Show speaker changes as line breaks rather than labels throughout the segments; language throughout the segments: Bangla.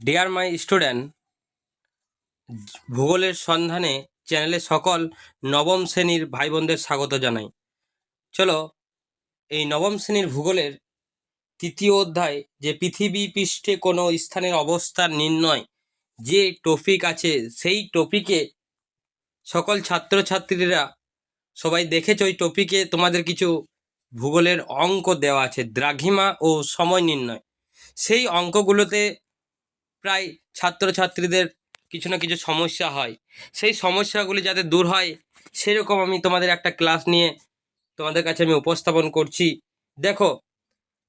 ডিয়ার মাই স্টুডেন্ট ভূগোলের সন্ধানে চ্যানেলে সকল নবম শ্রেণির ভাই বোনদের স্বাগত জানাই। চলো, এই নবম শ্রেণির ভূগোলের তৃতীয় অধ্যায়, যে পৃথিবী পৃষ্ঠে কোনো স্থানের অবস্থান নির্ণয়, যে টপিক আছে, সেই টপিকে সকল ছাত্রছাত্রীরা সবাই দেখেছ, ওই টপিকে তোমাদের কিছু ভূগোলের অঙ্ক দেওয়া আছে, দ্রাঘিমা ও সময় নির্ণয়। সেই অঙ্কগুলোতে প্রায় ছাত্রছাত্রীদের কিছু না কিছু সমস্যা হয়। সেই সমস্যাগুলি যাতে দূর হয়, সেরকম আমি তোমাদের একটা ক্লাস নিয়ে তোমাদের কাছে আমি উপস্থাপন করছি। দেখো,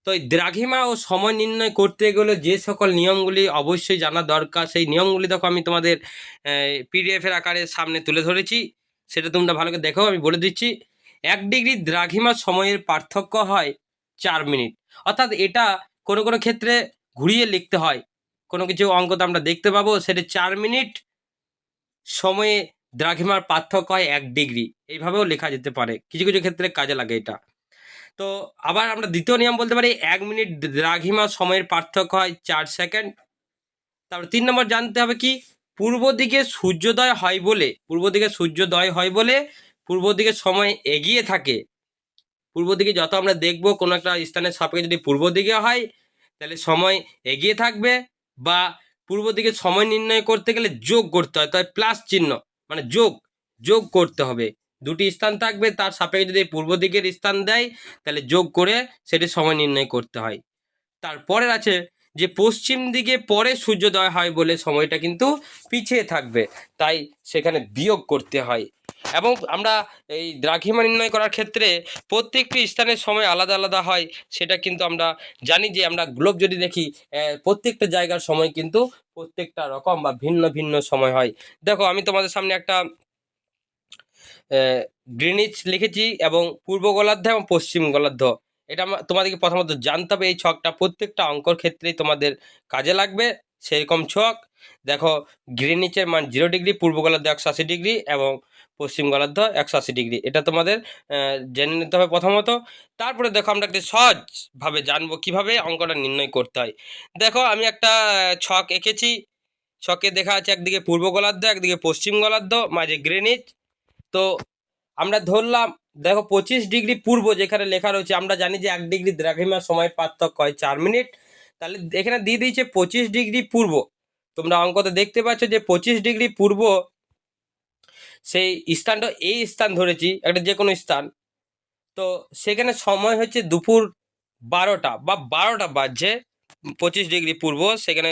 তো এই দ্রাঘিমা ও সময় নির্ণয় করতে গেলে যে সকল নিয়মগুলি অবশ্যই জানা দরকার। সেই নিয়মগুলি দেখো আমি তোমাদের পিডিএফের আকারে সামনে তুলে ধরেছি। সেটা তোমরা ভালো করে দেখো, আমি বলে দিচ্ছি। এক ডিগ্রি দ্রাঘিমা সময়ের পার্থক্য হয় চার মিনিট। অর্থাৎ এটা কোনো কোনো ক্ষেত্রে ঘুরিয়ে লিখতে হয়। কোনো কিছু অঙ্ক তো আমরা দেখতে পাবো। সেটা চার মিনিট। সময়ে দ্রাঘিমার পার্থক্য হয় এক ডিগ্রি। এইভাবেও লেখা যেতে পারে। কিছু কিছু ক্ষেত্রে কাজে লাগে এটা। তো আবার আমরা দ্বিতীয় নিয়ম বলতে পারি, এক মিনিট দ্রাঘিমা সময়ের পার্থক্য হয় চার সেকেন্ড। তারপর তিন নম্বর জানতে হবে কি, পূর্ব দিকে সূর্যোদয় হয় বলে, পূর্ব দিকে সূর্যোদয় হয় বলে পূর্ব দিকে সময় এগিয়ে থাকে। পূর্ব দিকে যত আমরা দেখব, কোনো একটা স্থানের সাপেক্ষে যদি পূর্ব দিকে হয়, তাহলে সময় এগিয়ে থাকবে। বা পূর্ব দিকে সময় নির্ণয় করতে গেলে যোগ করতে হয়, তাই প্লাস চিহ্ন মানে যোগ যোগ করতে হবে। দুটি স্থান থাকবে, তার সাপেক্ষে যদি পূর্ব দিকের স্থান দেয়, তাহলে যোগ করে সেটি সময় নির্ণয় করতে হয়। তারপরের আছে যে পশ্চিম দিকে পরে সূর্যোদয় হয় বলে সময়টা কিন্তু পিছিয়ে থাকবে। তাই সেখানে বিয়োগ করতে হয়। এবং আমরা এই দ্রাঘিমা নির্ণয় করার ক্ষেত্রে প্রত্যেকটি স্থানের সময় আলাদা আলাদা হয়, সেটা কিন্তু আমরা জানি যে আমরা গ্লোব যদি দেখি প্রত্যেকটা জায়গার সময় কিন্তু প্রত্যেকটা রকম বা ভিন্ন ভিন্ন সময় হয়। দেখো, আমি তোমাদের সামনে একটা গ্রিনিচ লিখেছি এবং পূর্ব গোলার্ধ এবং পশ্চিম গোলার্ধ। এটা তোমাদেরকে প্রথমত জানতে হবে এই ছকটা। প্রত্যেকটা অঙ্কর ক্ষেত্রেই তোমাদের কাজে লাগবে। সেরকম ছক, দেখো গ্রিনিচের মান জিরো ডিগ্রি পূর্ব গোলার্ধ একশো আশি ডিগ্রি এবং পশ্চিম গোলার্ধ একশো আশি ডিগ্রি এটা তোমাদের জেনে নিতে হবে প্রথমত। তারপরে দেখো, আমরা একটি সহজভাবে জানব কীভাবে অঙ্কটা নির্ণয় করতে হয়। দেখো, আমি একটা ছক এঁকেছি। ছকে দেখা আছে একদিকে পূর্ব গোলার্ধ, একদিকে পশ্চিম গোলার্ধ, মাঝে গ্রিনিচ তো আমরা ধরলাম দেখো পঁচিশ ডিগ্রি পূর্ব যেখানে লেখা রয়েছে, আমরা জানি যে এক ডিগ্রি দ্রাঘিমার সময় পার্থক্য হয় চার মিনিট। তাহলে এখানে দিয়ে দিয়েছে পঁচিশ ডিগ্রি পূর্ব। তোমরা অঙ্কতে দেখতে পাচ্ছ যে পঁচিশ ডিগ্রি পূর্ব, সেই স্থানটা, এই স্থান ধরেছি, একটা যে কোনো স্থান। তো সেখানে সময় হচ্ছে দুপুর বারোটা বা বারোটা বাজছে, পঁচিশ ডিগ্রি পূর্ব, সেখানে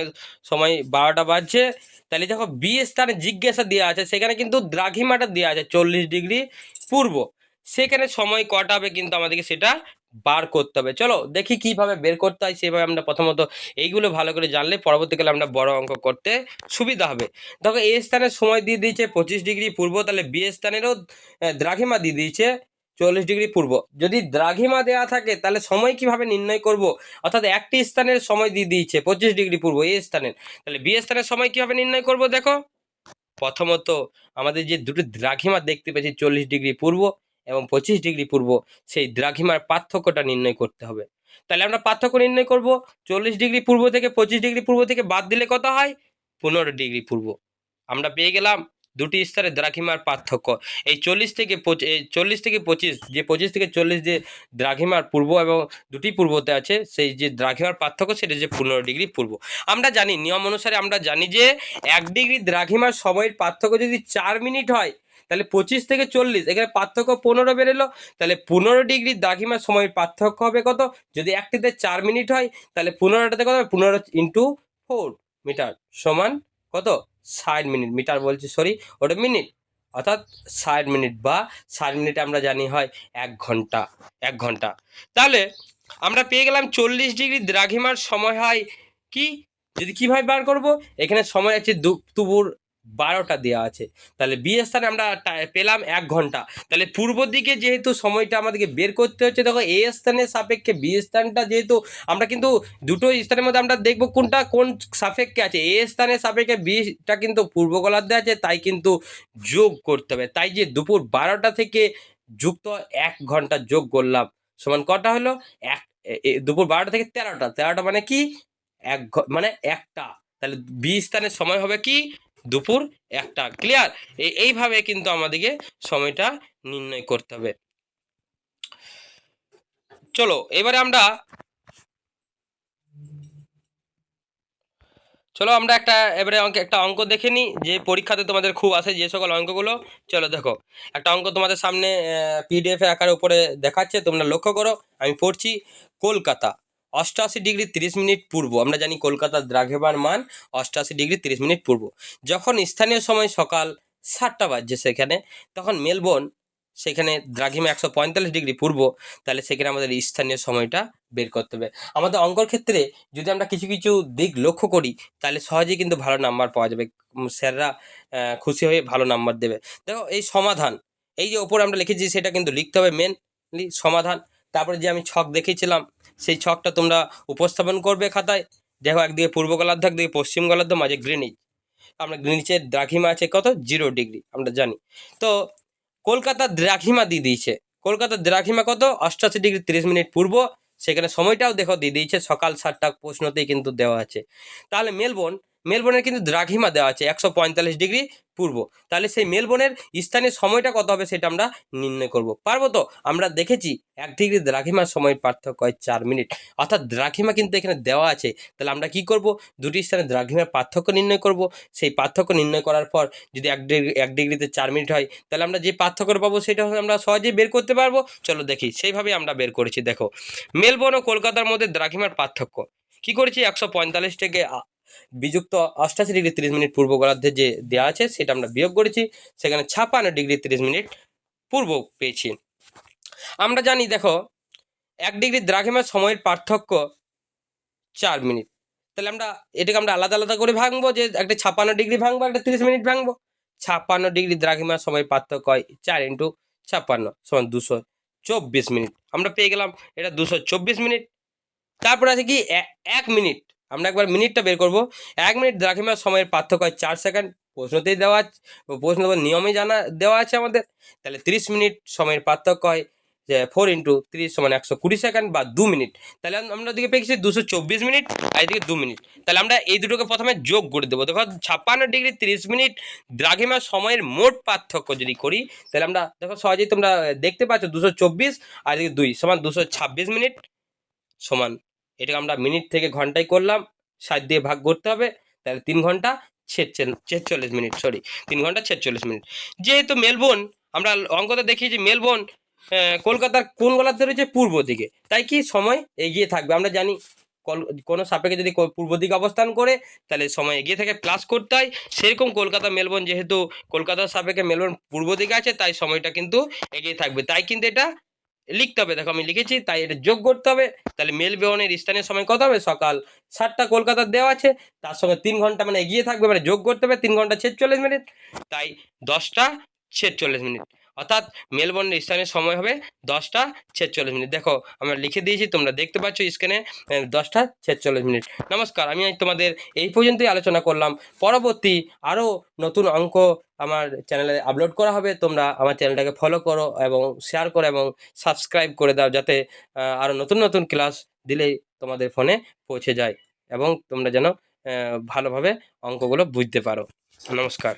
সময় বারোটা বাজছে। তাহলে দেখো বি স্থানে জিজ্ঞাসা দেওয়া আছে, সেখানে কিন্তু দ্রাঘিমাটা দেওয়া আছে চল্লিশ ডিগ্রি পূর্ব। সেখানে সময় কটা হবে কিন্তু আমাদেরকে সেটা বার করতে হবে। চলো দেখি কীভাবে বের করতে হয়, সেভাবে আমরা প্রথমত এইগুলো ভালো করে জানলে পরবর্তীকালে আমরা বড় অঙ্ক করতে সুবিধা হবে। দেখো এ স্থানের সময় দিয়ে দিয়েছে পঁচিশ ডিগ্রি পূর্ব, তাহলে বি স্থানেরও দ্রাঘিমা দিয়ে দিয়েছে চল্লিশ ডিগ্রি পূর্ব। যদি দ্রাঘিমা দেওয়া থাকে, তাহলে সময় কীভাবে নির্ণয় করব? অর্থাৎ একটি স্থানের সময় দিয়ে দিয়েছে পঁচিশ ডিগ্রি পূর্ব এ স্থানের, তাহলে বি স্থানের সময় কীভাবে নির্ণয় করব দেখো? প্রথমত আমাদের যে দুটো দ্রাঘিমা দেখতে পেয়েছি চল্লিশ ডিগ্রি পূর্ব এবং পঁচিশ ডিগ্রি পূর্ব সেই দ্রাঘিমার পার্থক্যটা নির্ণয় করতে হবে। তাহলে আমরা পার্থক্য নির্ণয় করব, চল্লিশ ডিগ্রি পূর্ব থেকে পঁচিশ ডিগ্রি পূর্ব থেকে বাদ দিলে কত হয়? পনেরো ডিগ্রি পূর্ব। আমরা পেয়ে গেলাম দুটি স্তরে দ্রাঘিমার পার্থক্য। এই চল্লিশ থেকে চল্লিশ থেকে পঁচিশ, যে পঁচিশ থেকে চল্লিশ যে দ্রাঘিমার পূর্ব এবং দুটি পূর্বতে আছে, সেই যে দ্রাঘিমার পার্থক্য সেটা যে পনেরো ডিগ্রি পূর্ব। আমরা জানি, নিয়ম অনুসারে আমরা জানি যে এক ডিগ্রি দ্রাঘিমার সময়ের পার্থক্য যদি চার মিনিট হয় তাহলে পঁচিশ থেকে চল্লিশ, এখানে পার্থক্য পনেরো বেরোলো, তাহলে পনেরো ডিগ্রি দ্রাঘিমার সময়ের পার্থক্য হবে কত? যদি একটিতে চার মিনিট হয়, তাহলে পনেরোটাতে কত হবে? পনেরো ইন্টু ফোর মিটার সমান কত? ষাট মিনিট, মিটার বলছি, সরি, ওটা মিনিট, অর্থাৎ ষাট মিনিট বা ষাট মিনিটে আমরা জানি হয় এক ঘণ্টা এক ঘণ্টা। তাহলে আমরা পেয়ে গেলাম চল্লিশ ডিগ্রি দ্রাঘিমার সময় হয় কি? যদি কীভাবে বার করব? এখানে সময় আছে দুপুর বারোটা দেওয়া আছে। তাহলে বি স্থানে আমরা পেলাম এক ঘণ্টা। তাহলে পূর্ব দিকে যেহেতু সময়টা আমাদেরকে বের করতে হচ্ছে, দেখো এ স্থানের সাপেক্ষে বি স্থানটা যেহেতু আমরা কিন্তু দুটো স্থানের মধ্যে আমরা দেখব কোনটা কোন সাপেক্ষে আছে। এ স্থানের সাপেক্ষে বিটা কিন্তু পূর্ব গোলার্ধে আছে, তাই কিন্তু যোগ করতে হবে। তাই যে দুপুর বারোটা থেকে যুক্ত এক ঘণ্টা যোগ করলাম, সমান কটা হলো? এক দুপুর বারোটা থেকে তেরোটা। তেরোটা মানে কি? এক মানে একটা। তাহলে বি স্থানের সময় হবে কি? দুপুর একটা। ক্লিয়ার এইভাবে কিন্তু আমাদেরকে সময়টা নির্ণয় করতে হবে। চলো, এবারে আমরা চলো আমরা একটা, এবারে অঙ্ক, একটা অঙ্ক দেখে নিই। যে পরীক্ষাতে তোমাদের খুব আসে যে সকল অঙ্কগুলো, চলো দেখো। একটা অঙ্ক তোমাদের সামনে পিডিএফ আকারের উপরে দেখাচ্ছে, তোমরা লক্ষ্য করো। আমি পড়ছি কলকাতা। অষ্টআশি ডিগ্রি তিরিশ মিনিট পূর্ব, আমরা জানি কলকাতার দ্রাঘেমার মান অষ্টআশি ডিগ্রি তিরিশ মিনিট পূর্ব। যখন স্থানীয় সময় সকাল সাতটা বাজছে সেখানে, তখন মেলবোর্ন সেখানে দ্রাঘিমা একশো পঁয়তাল্লিশ ডিগ্রি পূর্ব, তাহলে সেখানে আমাদের স্থানীয় সময়টা বের করতে হবে। আমাদের অঙ্কর ক্ষেত্রে যদি আমরা কিছু কিছু দিক লক্ষ্য করি, তাহলে সহজেই কিন্তু ভালো নাম্বার পাওয়া যাবে। স্যাররা খুশি হয়ে ভালো নাম্বার দেবে। দেখো, এই সমাধান, এই যে ওপরে আমরা লিখেছি, সেটা কিন্তু লিখতে হবে মেনলি সমাধান। তারপরে যে আমি ছক দেখিয়েছিলাম সেই ছকটা তোমরা উপস্থাপন করবে খাতায়। দেখো একদিকে পূর্ব গোলার্ধ একদিকে পশ্চিম গোলার্ধ মাঝে গ্রিনিচ আমরা গ্রিনিচের দ্রাঘিমা আছে কত? জিরো ডিগ্রি, আমরা জানি। তো কলকাতার দ্রাঘিমা দিয়ে দিয়েছে। কলকাতার দ্রাঘিমা কত? অষ্টাশি ডিগ্রি তিরিশ মিনিট পূর্ব। সেখানে সময়টাও দেখো দিয়ে দিয়েছে, সকাল সাতটা প্রশ্নতেই কিন্তু দেওয়া আছে। তাহলে মেলবোর্ন মেলবোর্নের কিন্তু দ্রাঘিমা দেওয়া আছে, একশো পঁয়তাল্লিশ ডিগ্রি পূর্ব। তাহলে সেই মেলবোর্নের স্থানীয় সময়টা কত হবে সেটা আমরা নির্ণয় করব। পারব তো আমরা দেখেছি এক ডিগ্রি দ্রাঘিমার সময়ের পার্থক্য হয় চার মিনিট। অর্থাৎ দ্রাঘিমা কিন্তু এখানে দেওয়া আছে। তাহলে আমরা কি করব? দুটি স্থানে দ্রাঘিমার পার্থক্য নির্ণয় করব। সেই পার্থক্য নির্ণয় করার পর যদি এক ডিগ্রি, এক ডিগ্রিতে চার মিনিট হয়, তাহলে আমরা যে পার্থক্য পাবো সেটা আমরা সহজেই বের করতে পারব। চলো দেখি সেইভাবে আমরা বের করেছি। দেখো, মেলবোর্ন ও কলকাতার মধ্যে দ্রাঘিমার পার্থক্য। কি করেছি? একশো পঁয়তাল্লিশ থেকে বিযুক্ত অষ্টাশি ডিগ্রি তিরিশ মিনিট পূর্ব গোলার্ধে যে দেওয়া আছে, সেটা আমরা বিয়োগ করেছি। সেখানে ছাপান্ন ডিগ্রি তিরিশ মিনিট পূর্ব পেয়েছি। আমরা জানি, দেখো, এক ডিগ্রি দ্রাঘিমার সময়ের পার্থক্য চার মিনিট। তাহলে আমরা এটাকে আমরা আলাদা আলাদা করে ভাঙবো, যে একটা ছাপান্ন ডিগ্রি ভাঙবো, একটা তিরিশ মিনিট ভাঙবো। ছাপান্ন ডিগ্রি দ্রাঘিমার সময় পার্থক্য হয় চার ইন্টু ছাপান্ন সমান দুশো চব্বিশ মিনিট। আমরা পেয়ে গেলাম এটা দুশো চব্বিশ মিনিট। তারপর আছে কি এক মিনিট আমরা একবার মিনিটটা বের করব। এক মিনিট দ্রাঘিমার সময়ের পার্থক্য হয় চার সেকেন্ড। প্রশ্নতেই দেওয়া আছে, প্রশ্ন নিয়মে জানা, দেওয়া আছে আমাদের। তাহলে তিরিশ মিনিট, সময়ের পার্থক্য হয়, যে ফোর ইন্টু তিরিশ সমান একশো কুড়ি সেকেন্ড বা দু মিনিট। তাহলে আম- আমরা ওদিকে পেয়েছি দুশো চব্বিশ মিনিট, আর এদিকে দু মিনিট। তাহলে আমরা এই দুটোকে প্রথমে যোগ করে দেবো। দেখো, ছাপ্পান্ন ডিগ্রি তিরিশ মিনিট, দ্রাঘিমা, সময়ের মোট পার্থক্য যদি করি, তাহলে আমরা, দেখো সহজেই তোমরা দেখতে পাচ্ছ দুশো চব্বিশ, আর এদিকে দুই সমান দুশো ছাব্বিশ মিনিট, সমান এটাকে আমরা মিনিট থেকে ঘন্টায় করলাম ষাট দিয়ে ভাগ করতে হবে, তাহলে তিন ঘণ্টা ছেচল্লিশ মিনিট সরি তিন ঘণ্টা ছেচল্লিশ মিনিট। যেহেতু মেলবোর্ন, আমরা অঙ্কতে দেখি যে মেলবোর্ন কলকাতার কোন গোলার্ধে রয়েছে পূর্ব দিকে। তাই কি? সময় এগিয়ে থাকবে। আমরা জানি কোনো সাপেকে যদি পূর্ব দিকে অবস্থান করে, তাহলে সময় এগিয়ে থেকে প্লাস করতে হয়। সেরকম কলকাতা মেলবোর্ন, যেহেতু কলকাতার সাপেক্ষে মেলবোর্ন পূর্ব দিকে আছে, তাই সময়টা কিন্তু এগিয়ে থাকবে। তাই কিন্তু এটা লিখতে হবে। দেখো আমি লিখেছি, তাই এটা যোগ করতে হবে। তাহলে মেলবোর্নের স্থানীয় সময় কত হবে? সকাল সাতটা কলকাতার দেওয়া আছে। তার সঙ্গে তিন ঘণ্টা মানে এগিয়ে থাকবে মানে যোগ করতে হবে। তিন ঘণ্টা ছেচল্লিশ মিনিট। তাই দশটা ছেচল্লিশ মিনিট। অর্থাৎ মেলবোর্নের স্থানীয় সময় হবে দশটা ছেচল্লিশ মিনিট। দেখো, আমরা লিখে দিয়েছি, তোমরা দেখতে পাচ্ছ স্ক্রিনে দশটা ছেচল্লিশ মিনিট। নমস্কার, আমি তোমাদের এই পর্যন্তই আলোচনা করলাম। পরবর্তী আরও নতুন অঙ্ক আমার চ্যানেলে আপলোড করা হবে। তোমরা আমার চ্যানেলটাকে ফলো করো এবং শেয়ার করো এবং সাবস্ক্রাইব করে দাও যাতে আরও নতুন নতুন ক্লাস দিলেই তোমাদের ফোনে পৌঁছে যায় এবং তোমরা যেন ভালোভাবে অঙ্কগুলো বুঝতে পারো। নমস্কার।